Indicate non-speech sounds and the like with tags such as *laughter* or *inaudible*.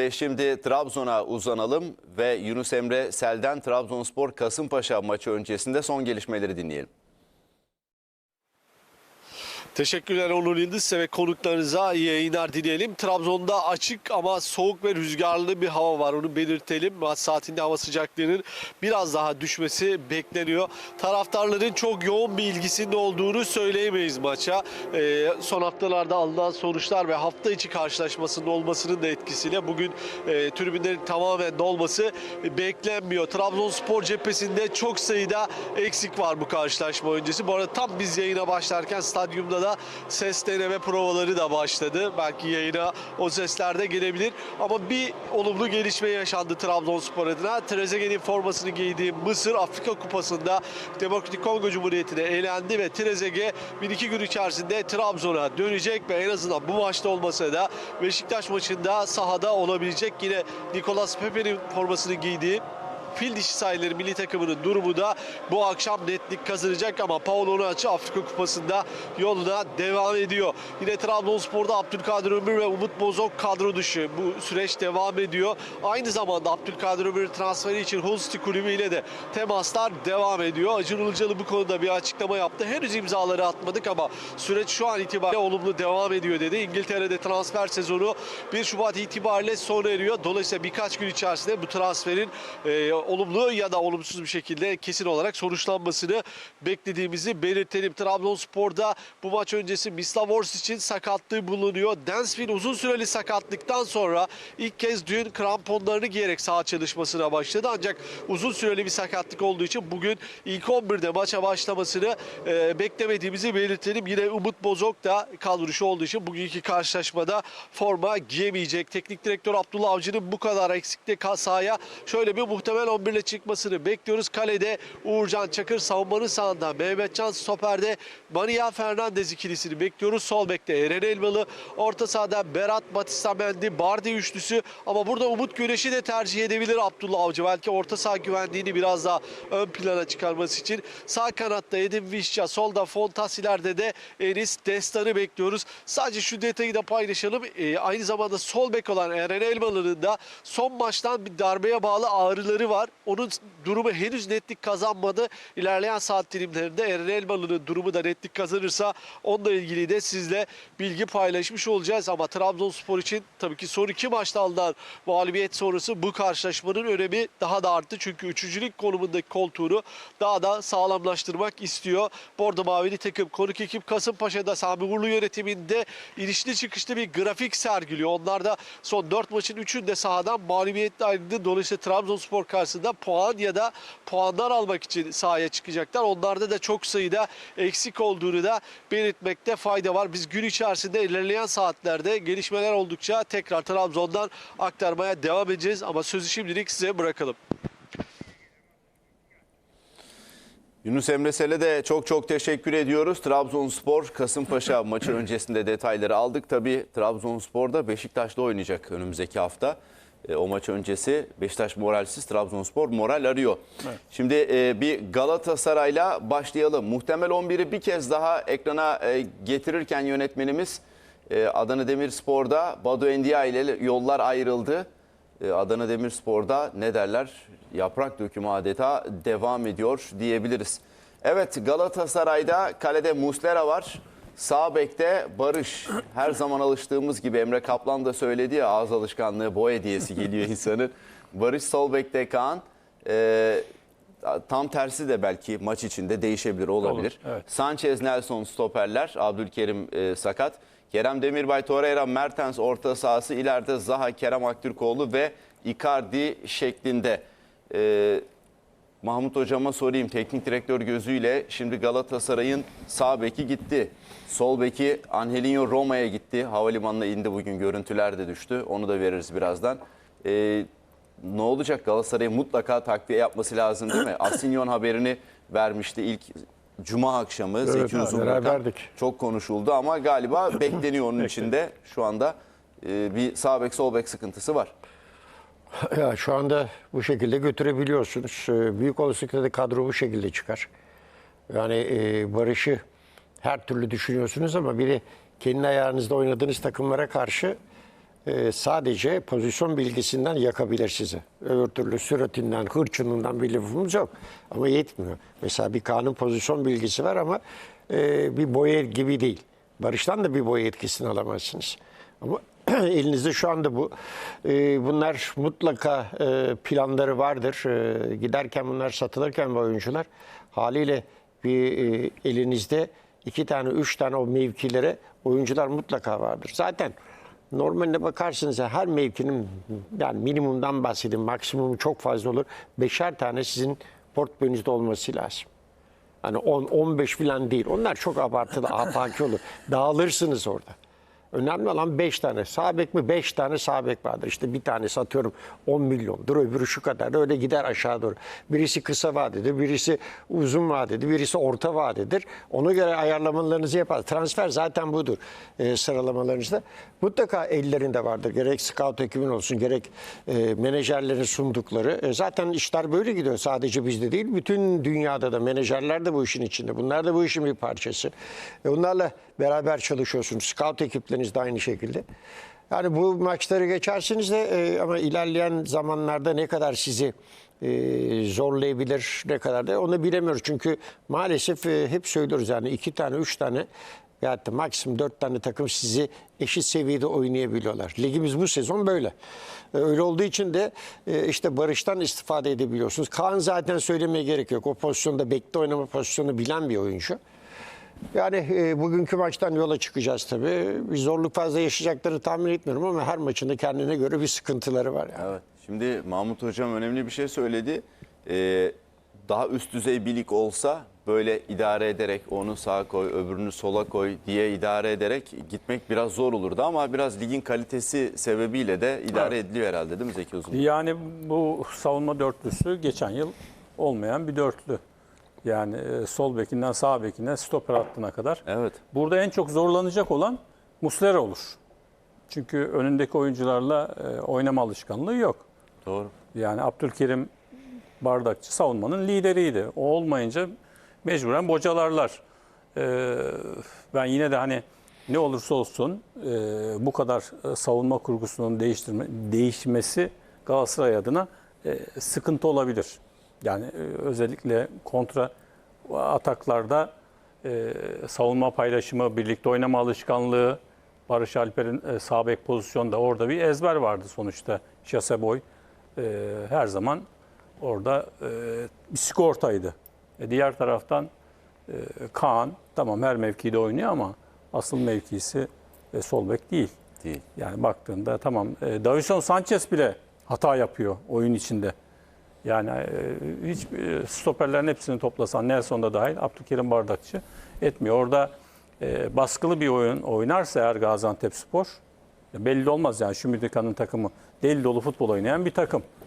Ve şimdi Trabzon'a uzanalım ve Yunus Emre Sel'den Trabzonspor Kasımpaşa maçı öncesinde son gelişmeleri dinleyelim. Teşekkürler Onur Yıldız ve konuklarınıza iyi yayınlar dileyelim. Trabzon'da açık ama soğuk ve rüzgarlı bir hava var. Onu belirtelim. Saatinde hava sıcaklığının biraz daha düşmesi bekleniyor. Taraftarların çok yoğun bir ilgisinin olduğunu söyleyemeyiz maça. Ee, son haftalarda alınan sonuçlar ve hafta içi karşılaşmasının olmasının da etkisiyle bugün e, tribünlerin tamamen dolması beklenmiyor. Trabzonspor cephesinde çok sayıda eksik var bu karşılaşma öncesi. Bu arada tam biz yayına başlarken stadyumda da ses deneme provaları da başladı. Belki yayına o sesler de gelebilir. Ama bir olumlu gelişme yaşandı Trabzonspor adına. Trezeguet'in formasını giydiği Mısır Afrika Kupası'nda Demokratik Kongo Cumhuriyeti'ne eğlendi ve Trezeguet bir iki gün içerisinde Trabzon'a dönecek ve en azından bu maçta olmasa da Beşiktaş maçında sahada olabilecek. Yine Nicolas Pepe'nin formasını giydiği Fil dişi sahileri milli takımının durumu da bu akşam netlik kazanacak ama Paulo Onaçı Afrika Kupası'nda yoluna devam ediyor. Yine Trabzonspor'da Abdülkadir Ömür ve Umut Bozok kadro dışı. Bu süreç devam ediyor. Aynı zamanda Abdülkadir Ömür transferi için Hulsti Kulübü ile de temaslar devam ediyor. Acun Ilıcalı bu konuda bir açıklama yaptı. Henüz imzaları atmadık ama süreç şu an itibariyle olumlu devam ediyor dedi. İngiltere'de transfer sezonu 1 Şubat itibariyle sona eriyor. Dolayısıyla birkaç gün içerisinde bu transferin e, olumlu ya da olumsuz bir şekilde kesin olarak sonuçlanmasını beklediğimizi belirtelim. Trabzonspor'da bu maç öncesi Mislav için sakatlığı bulunuyor. Dansville uzun süreli sakatlıktan sonra ilk kez dün kramponlarını giyerek saha çalışmasına başladı. Ancak uzun süreli bir sakatlık olduğu için bugün ilk 11'de maça başlamasını e, beklemediğimizi belirtelim. Yine Umut Bozok da kadroşu olduğu için bugünkü karşılaşmada forma giyemeyecek. Teknik direktör Abdullah Avcı'nın bu kadar eksikte sahaya şöyle bir muhtemel 11 ile çıkmasını bekliyoruz. Kalede Uğurcan Çakır savunmanın sağında. Mehmetcan Stoper'de Maria Fernandez ikilisini bekliyoruz. Sol bekte Eren Elmalı. Orta sahada Berat Batista Mendy, Bardi üçlüsü. Ama burada Umut Güneş'i de tercih edebilir Abdullah Avcı. Belki orta saha güvenliğini biraz daha ön plana çıkarması için. Sağ kanatta Edin Vişça, solda Fontas ileride de Enis Destan'ı bekliyoruz. Sadece şu detayı da paylaşalım. Ee, aynı zamanda sol bek olan Eren Elmalı'nın da son maçtan bir darbeye bağlı ağrıları var. Onun durumu henüz netlik kazanmadı. İlerleyen saat dilimlerinde Eren Elmalı'nın durumu da netlik kazanırsa onunla ilgili de sizle bilgi paylaşmış olacağız. Ama Trabzonspor için tabii ki son iki maçta alınan mağlubiyet sonrası bu karşılaşmanın önemi daha da arttı. Çünkü üçüncülük konumundaki koltuğunu daha da sağlamlaştırmak istiyor. Bordo Mavili takım konuk ekip Kasımpaşa'da Sami Uğurlu yönetiminde inişli çıkışlı bir grafik sergiliyor. Onlar da son 4 maçın 3'ünde sahadan mağlubiyetle ayrıldı. Dolayısıyla Trabzonspor karşısında puan ya da puanlar almak için sahaya çıkacaklar. Onlarda da çok sayıda eksik olduğunu da belirtmekte fayda var. Biz gün içerisinde ilerleyen saatlerde gelişmeler oldukça tekrar Trabzon'dan aktarmaya devam edeceğiz. Ama sözü şimdilik size bırakalım. Yunus Emre Sel'e de çok çok teşekkür ediyoruz. Trabzonspor Kasımpaşa maçı öncesinde detayları aldık. Tabii Trabzonspor da Beşiktaş'ta oynayacak önümüzdeki hafta. E, o maç öncesi Beşiktaş moralsiz, Trabzonspor moral arıyor. Şimdi e, bir Galatasaray'la başlayalım. Muhtemel 11'i bir kez daha ekrana e, getirirken yönetmenimiz e, Adana Demirspor'da Badu Endia ile yollar ayrıldı. E, Adana Demirspor'da ne derler? Yaprak dökümü adeta devam ediyor diyebiliriz. Evet Galatasaray'da kalede Muslera var. Sağ bekte Barış. Her zaman alıştığımız gibi Emre Kaplan da söyledi ya ağız alışkanlığı boy hediyesi geliyor *laughs* insanın. Barış sol bekte Kaan. E, tam tersi de belki maç içinde değişebilir olabilir. Olur, evet. Sanchez, Nelson stoperler. Abdülkerim e, sakat. Kerem Demirbay, Torreira, Mertens orta sahası. ileride Zaha, Kerem Aktürkoğlu ve Icardi şeklinde. E, Mahmut Hocam'a sorayım teknik direktör gözüyle. Şimdi Galatasaray'ın sağ beki gitti. Sol beki Angelinho Roma'ya gitti. Havalimanına indi bugün görüntüler de düştü. Onu da veririz birazdan. E, ne olacak Galatasaray'ın mutlaka takviye yapması lazım değil mi? *clears throat* Asinyon haberini vermişti ilk Cuma akşamı. Zeki ha, Uzunbakan çok konuşuldu ama galiba bekleniyor onun *clears throat* içinde. Şu anda e, bir sağ bek sol bek sıkıntısı var. *laughs* Ya şu anda bu şekilde götürebiliyorsunuz. Ee, Büyük olasılıkla da kadro bu şekilde çıkar. Yani e, Barış'ı her türlü düşünüyorsunuz ama biri kendi ayağınızda oynadığınız takımlara karşı e, sadece pozisyon bilgisinden yakabilir sizi. Öbür türlü süratinden, hırçınından bir lafımız yok. Ama yetmiyor. Mesela bir Kaan'ın pozisyon bilgisi var ama e, bir boya gibi değil. Barış'tan da bir boya etkisini alamazsınız. Ama *clears throat* elinizde şu anda bu. E, bunlar mutlaka e, planları vardır. E, giderken bunlar satılırken bu oyuncular haliyle bir e, elinizde iki tane, üç tane o mevkilere oyuncular mutlaka vardır. Zaten normalde bakarsınız her mevkinin yani minimumdan bahsedeyim maksimumu çok fazla olur. Beşer tane sizin portföyünüzde olması lazım. Hani 10 15 falan değil. Onlar çok abartılı, afaki olur. Dağılırsınız orada. Önemli olan 5 tane. Sağ bek mi? 5 tane sağ bek vardır. İşte bir tanesi atıyorum 10 milyondur. Öbürü şu kadar. Öyle gider aşağı doğru. Birisi kısa vadedir. Birisi uzun vadedir. Birisi orta vadedir. Ona göre ayarlamalarınızı yapar. Transfer zaten budur e, sıralamalarınızda. Mutlaka ellerinde vardır. Gerek scout ekibin olsun gerek e, menajerlerin sundukları. E, zaten işler böyle gidiyor. Sadece bizde değil. Bütün dünyada da menajerler de bu işin içinde. Bunlar da bu işin bir parçası. E, onlarla beraber çalışıyorsunuz. Scout ekipleriniz de aynı şekilde. Yani bu maçları geçersiniz de e, ama ilerleyen zamanlarda ne kadar sizi e, zorlayabilir, ne kadar da onu bilemiyoruz. Çünkü maalesef e, hep söylüyoruz yani iki tane, üç tane veyahut da maksimum dört tane takım sizi eşit seviyede oynayabiliyorlar. Ligimiz bu sezon böyle. E, Öyle olduğu için de e, işte Barış'tan istifade edebiliyorsunuz. Kaan zaten söylemeye gerek yok. O pozisyonda bekte oynama pozisyonu bilen bir oyuncu. Yani e, bugünkü maçtan yola çıkacağız tabii. Bir zorluk fazla yaşayacaklarını tahmin etmiyorum ama her maçında kendine göre bir sıkıntıları var. Yani. Evet. Şimdi Mahmut Hocam önemli bir şey söyledi. Ee, daha üst düzey bir lig olsa böyle idare ederek onu sağa koy, öbürünü sola koy diye idare ederek gitmek biraz zor olurdu ama biraz ligin kalitesi sebebiyle de idare ediliyor herhalde değil mi Zeki Uzun? Yani bu savunma dörtlüsü geçen yıl olmayan bir dörtlü. Yani e, sol bekinden sağ bekinden stoper hattına kadar. Evet. Burada en çok zorlanacak olan Muslera olur. Çünkü önündeki oyuncularla e, oynama alışkanlığı yok. Doğru. Yani Abdülkerim Bardakçı savunmanın lideriydi. O olmayınca mecburen bocalarlar. Ee, ben yine de hani ne olursa olsun e, bu kadar e, savunma kurgusunun değiştirme, değişmesi Galatasaray adına e, sıkıntı olabilir. Yani e, özellikle kontra ataklarda e, savunma paylaşımı, birlikte oynama alışkanlığı, Barış Alper'in e, sağ bek pozisyonda orada bir ezber vardı sonuçta. Şaseboy e, her zaman orada e, bir sigortaydı. E, diğer taraftan e, Kaan tamam her mevkide oynuyor ama asıl mevkisi e, sol bek değil. Değil. Yani baktığında tamam e, Davison Sanchez bile hata yapıyor oyun içinde. Yani e, hiç e, stoperlerin hepsini toplasan Nelson da dahil Abdülkerim Bardakçı etmiyor. Orada e, baskılı bir oyun oynarsa eğer Gaziantep Spor belli olmaz yani Şumidika'nın takımı deli dolu futbol oynayan bir takım.